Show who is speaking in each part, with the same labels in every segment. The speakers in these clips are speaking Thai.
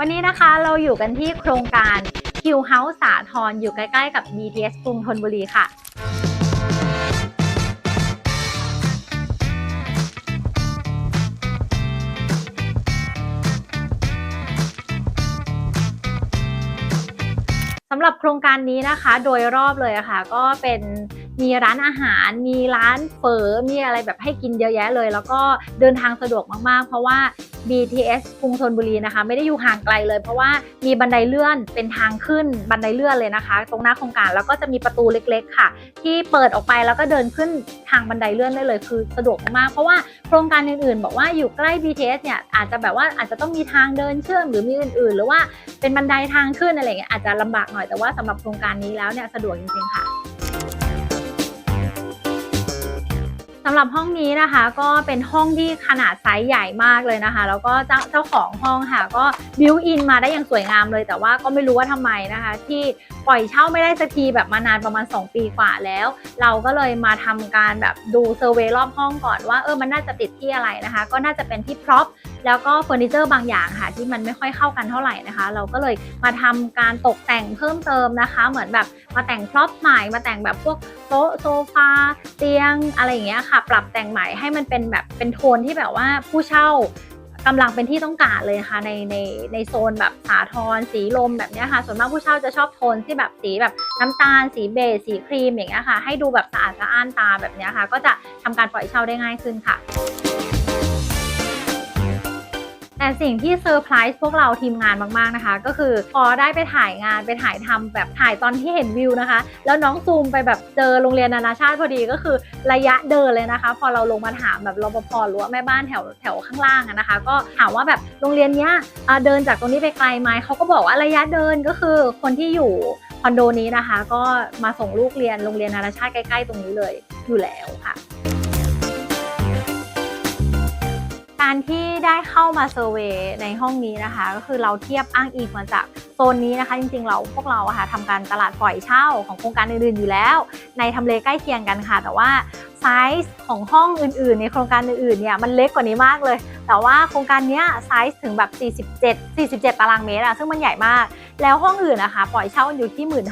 Speaker 1: วันนี้นะคะเราอยู่กันที่โครงการคิวเฮาส์สาทรอยู่ใกล้ๆกับ BTS กรุงธนบุรีค่ะ สำหรับโครงการนี้นะคะ โดยรอบเลยะค่ะ ก็เป็นมีร้านอาหาร มีร้านเฝอมีอะไรแบบให้กินเยอะแยะเลย แล้วก็เดินทางสะดวกมากๆ เพราะว่า BTS กรุงธนบุรีนะคะ ไม่ได้อยู่ห่างไกลเลย เพราะว่ามีบันไดเลื่อนเป็นทางขึ้นบันไดเลื่อนเลยนะคะ ตรงหน้าโครงการแล้วก็จะมีประตูเล็กๆ ค่ะ ที่เปิดออกไปแล้วก็เดินขึ้นทางบันไดเลื่อนได้เลยคือสะดวกมาก เพราะว่าโครงการอื่นๆ บอกว่าอยู่ใกล้ BTS เนี่ยอาจจะแบบว่าอาจจะต้องมีทางเดินเชื่อมหรือมีอื่นๆ หรือว่าเป็นบันไดทางขึ้นอะไรเงี้ยอาจจะลำบากหน่อยแต่ว่าสำหรับโครงการนี้แล้วเนี่ยสะดวกจริงๆค่ะ สำหรับห้องนี้นะคะก็เป็นห้องที่ขนาดไซส์ใหญ่มากเลยนะคะ แล้วก็เจ้าเจ้าของห้องค่ะ ก็บิวอินมาได้อย่างสวยงามเลย แต่ว่าก็ไม่รู้ว่าทำไมนะคะ ที่ปล่อยเช่าไม่ได้สักทีแบบมานานประมาณ 2 ปีกว่าแล้ว เราก็เลยมาทำการแบบดูเซอร์เวยรอบห้องก่อนว่าเออมันน่าจะติดที่อะไรนะคะ ก็น่าจะเป็นที่พร็อพ แล้วก็เฟอร์นิเจอร์บางอย่างค่ะ ที่มันไม่ค่อยเข้ากันเท่าไหร่นะคะ เราก็เลยมาทำการตกแต่งเพิ่มเติมนะคะ เหมือนแบบมาแต่งพร็อพใหม่มาแต่งแบบพวกโต๊ะโซฟาเตียงอะไรอย่างเงี้ยค่ะ ปรับแต่งใหม่ให้มันเป็นแบบเป็นโทนที่แบบว่าผู้เช่ากำลังเป็นที่ต้องการเลยค่ะในในในโซนแบบสาทรสีลมแบบนี้ค่ะ ส่วนมากผู้เช่าจะชอบโทนที่แบบสีแบบน้ำตาล สีเบจสีครีมอย่างเงี้ยค่ะ ให้ดูแบบสะอาดสะอ้านตาแบบนี้ค่ะ ก็จะทำการปล่อยเช่าได้ง่ายขึ้นค่ะ แต่สิ่งที่เซอร์ไพรส์พวกเราทีมงานมากๆนะคะ ก็คือพอได้ไปถ่ายงานไปถ่ายทำแบบถ่ายตอนที่เห็นวิวนะคะ แล้วน้องซูมไปแบบเจอโรงเรียนนานาชาติพอดีก็คือระยะเดินเลยนะคะ พอเราลงมาถามแบบรปภหรือว่าแม่บ้านแถวแถวข้างล่างนะคะ ก็ถามว่าแบบโรงเรียนเนี้ยเดินจากตรงนี้ไปไกลไหมเขาก็บอกว่าระยะเดินก็คือคนที่อยู่คอนโดนี้นะคะ ก็มาส่งลูกเรียนโรงเรียนนานาชาติใกล้ ๆ ตรงนี้เลยอยู่แล้วค่ะ การที่ได้เข้ามาเซอร์เวยในห้องนี้นะคะ ก็คือเราเทียบอ้างอิงมาจาก โซนนี้นะคะจริงๆเราพวกเราอะค่ะทำการตลาดปล่อยเช่าของโครงการอื่นๆอยู่แล้ว ในทำเลใกล้เคียงกันค่ะ แต่ว่าไซส์ของห้องอื่นๆ ในโครงการอื่นๆเนี่ยมันเล็กกว่านี้มากเลย แต่ว่าโครงการนี้ไซส์ถึงแบบ 47 47 ตารางเมตรอะซึ่งมันใหญ่มาก แล้วห้องอื่นนะคะ ปล่อยเช่าอยู่ที่ 1 5ื่น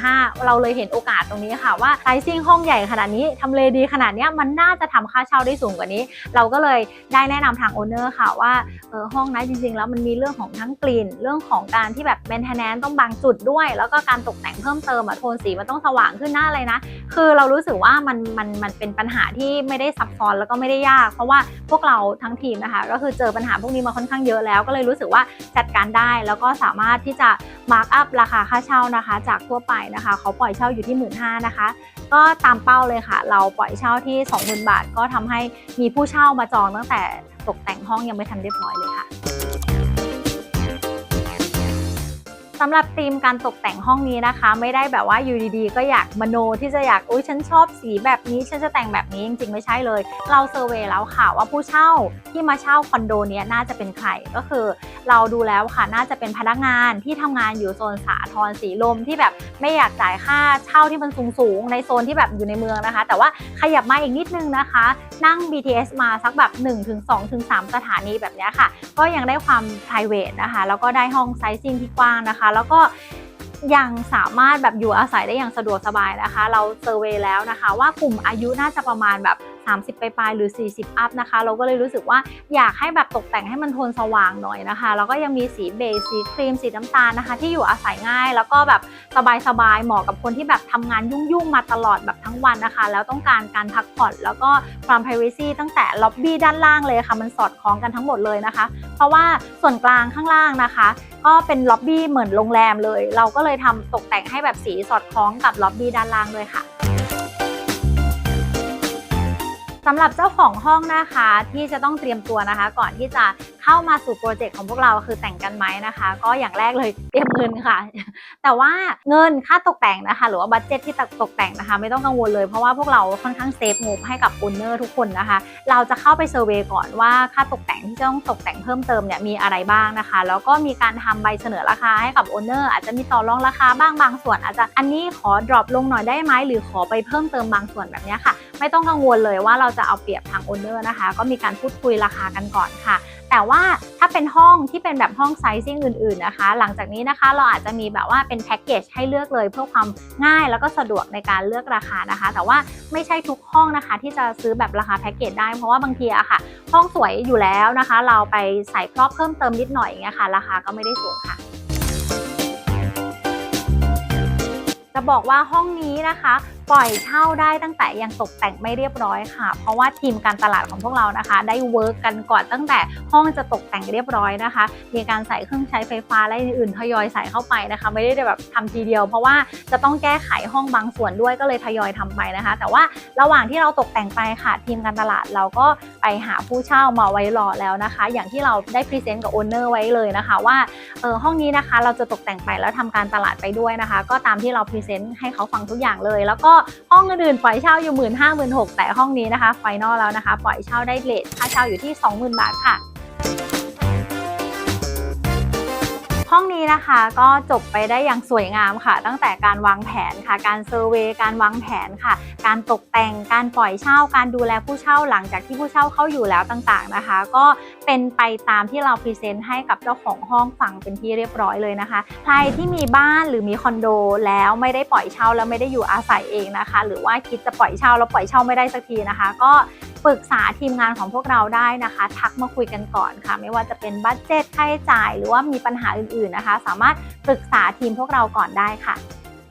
Speaker 1: เราเลยเห็นโอกาสตรงนี้ค่ะว่าไซซิ่งห้องใหญ่ขนาดนี้ทำเลดีขนาดเนี้ยมันน่าจะทำค่าเช่าได้สูงกว่านี้ เราก็เลยได้แนะนำทางโอเนอร์ค่ะว่าเออห้องนั้นจริงๆ แล้วมันมีเรื่องของทั้งกลิ่นเรื่องของการที่แบบแมนเทนแนนต้องบางจุดด้วย แล้วก็การตกแต่งเพิ่มเติมอะโทนสีมันต้องสว่างขึ้นหน้าเลยนะ คือเรารู้สึกว่ามันมันมันเป็นปัญหาที่ไม่ได้ซับซ้อนแล้วก็ไม่ได้ยาก เพราะว่าพวกเราทั้งทีมนะคะ ก็คือเจอปัญหาพวกนี้มาค่อนข้างเยอะแล้ว ก็เลยรู้สึกว่าจัดการได้ แล้วก็สามารถที่จะมาร์กอัพราคาค่าเช่านะคะ จากทั่วไปนะคะ เขาปล่อยเช่าอยู่ที่1 5ื่นห้านะคะ ก็ตามเป้าเลยค่ะ เราปล่อยเช่าที่ 20,000 บาท ก็ทำให้มีผู้เช่ามาจองตั้งแต่ตกแต่งห้องยังไม่ทันเรียบร้อยเลยค่ะำหรับธีมการตกแต่งห้องนี้นะคะ ไม่ได้แบบว่าอยู่ดีๆ ก็อยากมโนที่จะอยากอุ้ยฉันชอบสีแบบนี้ฉันจะแต่งแบบนี้จริงๆ ไม่ใช่เลย เราเซอร์เวยแล้วค่ะว่าผู้เช่าที่มาเช่าคอนโดนี้น่าจะเป็นใครก็คือ เราดูแล้วค่ะน่าจะเป็นพนักงานที่ทำงานอยู่โซนสาทรสีลมที่แบบไม่อยากจ่ายค่าเช่าที่มันสูงๆในโซนที่แบบอยู่ในเมืองนะคะ แต่ว่าขยับมาอีกนิดนึงนะคะ นั่ง BTS มาสักแบบ1ถึง2ถึง3สถานีแบบนี้ค่ะ ก็ยังได้ความ p r i v a t นะคะแล้วก็ได้ห้องไซซิ่งที่กว้างนะคะแล้วก็ยังสามารถแบบอยู่อาศัยได้อย่างสะดวกสบายนะคะ เราเซอร์เวยแล้วนะคะ ว่ากลุ่มอายุน่าจะประมาณแบบ 30 ไปปลายหรือ 40 อัพนะคะ เราก็เลยรู้สึกว่าอยากให้แบบตกแต่งให้มันโทนสว่างหน่อยนะคะ แล้วก็ยังมีสีเบจสีครีมสีน้ำตาลนะคะ ที่อยู่อาศัยง่าย แล้วก็แบบสบายๆเหมาะกับคนที่แบบทำงานยุ่งๆมาตลอดแบบทั้งวันนะคะ แล้วต้องการการพักผ่อนแล้วก็ความ privacy ตั้งแต่ล็อบบี้ด้านล่างเลยค่ะมันสอดคล้องกันทั้งหมดเลยนะคะ เพราะว่าส่วนกลางข้างล่างนะคะ ก็เป็นล็อบบี้เหมือนโรงแรมเลย เราก็เลยทำตกแต่งให้แบบสีสอดคล้องกับล็อบบี้ด้านล่างด้วยค่ะ สำหรับเจ้าของห้องนะคะที่จะต้องเตรียมตัวนะคะ ก่อนที่จะ เข้ามาสู่โปรเจกต์ของพวกเราคือแต่งกันไหมนะคะ ก็อย่างแรกเลยเตรียมเงินค่ะ แต่ว่าเงินค่าตกแต่งนะคะ หรือว่าบัตเจ็ตที่ตกแต่งนะคะ ไม่ต้องกังวลเลยเพราะว่าพวกเราค่อนข้างเซฟงบให้กับโอนเนอร์ทุกคนนะคะ เราจะเข้าไปเซอร์เวยก่อนว่าค่าตกแต่งที่จะต้องตกแต่งเพิ่มเติมเนี่ยมีอะไรบ้างนะคะ แล้วก็มีการทำใบเสนอราคาให้กับโอนเนอร์อาจจะมีต่อรองราคาบ้างบางส่วน อาจจะอันนี้ขอดรอปลงหน่อยได้ไหมหรือขอไปเพิ่มเติมบางส่วนแบบนี้ค่ะ ไม่ต้องกังวลเลยว่าเราจะเอาเปรียบทางโอนเนอร์นะคะ ก็มีการพูดคุยราคากันก่อนค่ะ แต่ว่าถ้าเป็นห้องที่เป็นแบบห้องไซซิ่งอื่นๆนะคะ หลังจากนี้นะคะเราอาจจะมีแบบว่าเป็นแพ็กเกจให้เลือกเลยเพื่อความง่ายแล้วก็สะดวกในการเลือกราคานะคะ แต่ว่าไม่ใช่ทุกห้องนะคะ ที่จะซื้อแบบราคาแพ็กเกจได้เพราะว่าบางทีอะค่ะ ห้องสวยอยู่แล้วนะคะ เราไปใส่พร็อพเพิ่มเติมนิดหน่อยอย่างเงี้ยค่ะราคาก็ไม่ได้สูงค่ะจะบอกว่าห้องนี้นะคะ ปล่อยเช่าได้ตั้งแต่ยังตกแต่งไม่เรียบร้อยค่ะ เพราะว่าทีมการตลาดของพวกเรานะคะ ได้เวิร์กกันก่อนตั้งแต่ห้องจะตกแต่งเรียบร้อยนะคะ มีการใส่เครื่องใช้ไฟฟ้าและอื่นๆทยอยใส่เข้าไปนะคะ ไม่ได้แบบทำทีเดียว เพราะว่าจะต้องแก้ไขห้องบางส่วนด้วยก็เลยทยอยทำไปนะคะ แต่ว่าระหว่างที่เราตกแต่งไปค่ะ ทีมการตลาดเราก็ไปหาผู้เช่ามาไว้รอแล้วนะคะ อย่างที่เราได้พรีเซนต์กับโอนเนอร์ไว้เลยนะคะว่าเออห้องนี้นะคะเราจะตกแต่งไปแล้วทำการตลาดไปด้วยนะคะ ก็ตามที่เราพรีเซนต์ให้เขาฟังทุกอย่างเลย แล้วก็ห้องอื่นๆปล่อยเช่าอยู่1 5 0 0 0 0 6 0แต่ห้องนี้นะคะไฟนอลแล้วนะคะ ปล่อยเช่าได้เลทค่าเช่าอยู่ที่ 20,000 บาทค่ะ ห้องนี้นะคะก็จบไปได้อย่างสวยงามค่ะ ตั้งแต่การวางแผนค่ะ การเซอร์เวยการวางแผนค่ะ การตกแต่งการปล่อยเช่า การดูแลผู้เช่าหลังจากที่ผู้เช่าเข้าอยู่แล้วต่างๆนะคะ ก็เป็นไปตามที่เราพรีเซนต์ให้กับเจ้าของห้องฟังเป็นที่เรียบร้อยเลยนะคะ ใครที่มีบ้านหรือมีคอนโดแล้วไม่ได้ปล่อยเช่าแล้วไม่ได้อยู่อาศัยเองนะคะ หรือว่าคิดจะปล่อยเช่าแล้วปล่อยเช่าไม่ได้สักทีนะคะ ก็ ปรึกษาทีมงานของพวกเราได้นะคะ ทักมาคุยกันก่อนค่ะ ไม่ว่าจะเป็นบัตเจ็ตค่าใช้จ่าย หรือว่ามีปัญหาอื่นๆนะคะ สามารถปรึกษาทีมพวกเราก่อนได้ค่ะ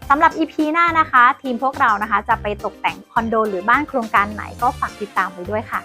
Speaker 1: สำหรับ EP หน้านะคะ ทีมพวกเรานะคะ จะไปตกแต่งคอนโด หรือบ้านโครงการไหนก็ฝากติดตามไปด้วยค่ะ